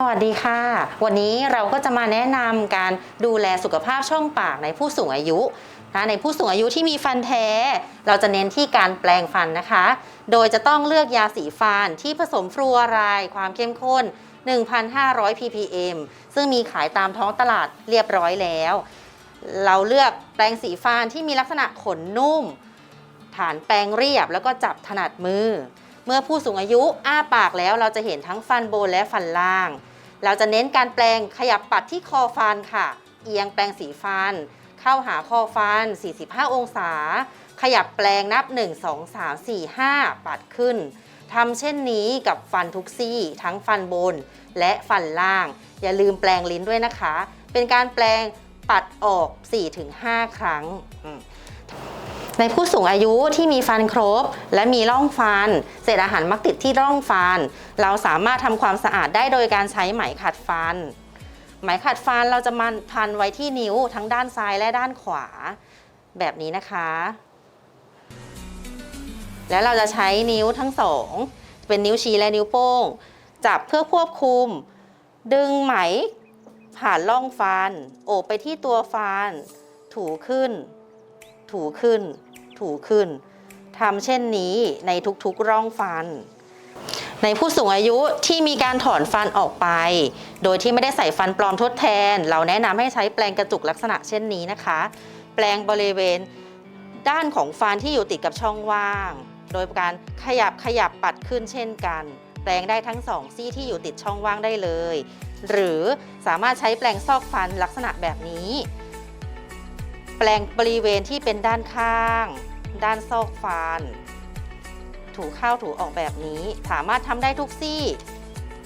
สวัสดีค่ะ วันนี้เราก็จะมาแนะนำการดูแลสุขภาพช่องปากในผู้สูงอายุนะในผู้สูงอายุที่มีฟันแท้ เราจะเน้นที่การแปลงฟันนะคะ โดยจะต้องเลือกยาสีฟันที่ผสมฟลูออไรด์ความเข้มข้น 1,500 ppm ซึ่งมีขายตามท้องตลาดเรียบร้อยแล้ว เราเลือกแปรงสีฟันที่มีลักษณะขนนุ่ม ฐานแปรงเรียบแล้วก็จับถนัดมือ เมื่อผู้สูงอายุอ้าปากแล้วเราจะเห็นทั้งฟันบนและฟันล่าง เราจะเน้นการแปลงขยับปัดที่คอฟันค่ะ เอียงแปลงสีฟัน เข้าหาคอฟัน 45 องศา ขยับแปลงนับ 1 2 3 4 5 ปัดขึ้นทำเช่นนี้กับฟันทุกซี่ ทั้งฟันบนและฟันล่าง อย่าลืมแปลงลิ้นด้วยนะคะ เป็นการแปลงปัดออก 4-5 ครั้ง ในผู้สูงอายุที่มีฟันครบ และมีร่องฟัน เศษอาหารมักติดที่ร่องฟัน เราสามารถทำความสะอาดได้โดยการใช้ไหมขัดฟัน ไหมขัดฟันเราจะมันพันไว้ที่นิ้วทั้งด้านซ้ายและด้านขวา แบบนี้นะคะ แล้วเราจะใช้นิ้วทั้งสองเป็นนิ้วชี้และนิ้วโป้ง จับเพื่อควบคุม ดึงไหมผ่านร่องฟัน โอบไปที่ตัวฟัน ถูขึ้น ถูขึ้น ถูขึ้นทำเช่นนี้ในทุกๆร่องฟัน ในผู้สูงอายุที่มีการถอนฟันออกไป โดยที่ไม่ได้ใส่ฟันปลอมทดแทน เราแนะนำให้ใช้แปลงกระจุกลักษณะเช่นนี้นะคะ แปลงบริเวณด้านของฟันที่อยู่ติดกับช่องว่าง โดยการขยับขยับปัดขึ้นเช่นกัน แปลงได้ทั้งสองซี่ที่อยู่ติดช่องว่างได้เลย หรือสามารถใช้แปลงซอกฟันลักษณะแบบนี้ แปลงบริเวณที่เป็นด้านข้าง ด้านซอกฟัน ถูเข้าถูออกแบบนี้ สามารถทำได้ทุกซี่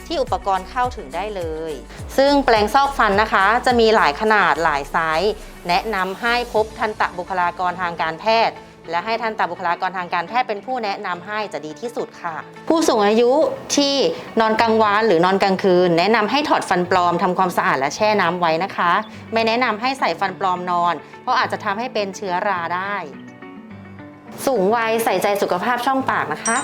ที่อุปกรณ์เข้าถึงได้เลย ซึ่งแปลงซอกฟันนะคะ จะมีหลายขนาดหลายไซส์ แนะนำให้พบทันตบุคลากรทางการแพทย์ และให้ทันตาบุคลากรทางการแพทย์เป็นผู้แนะนำให้จะดีที่สุดค่ะ ผู้สูงอายุที่นอนกลางวันหรือนอนกลางคืน แนะนำให้ถอดฟันปลอมทำความสะอาดและแช่น้ำไว้นะคะ ไม่แนะนำให้ใส่ฟันปลอมนอน เพราะอาจจะทำให้เป็นเชื้อราได้ สูงวัยใส่ใจสุขภาพช่องปากนะคะ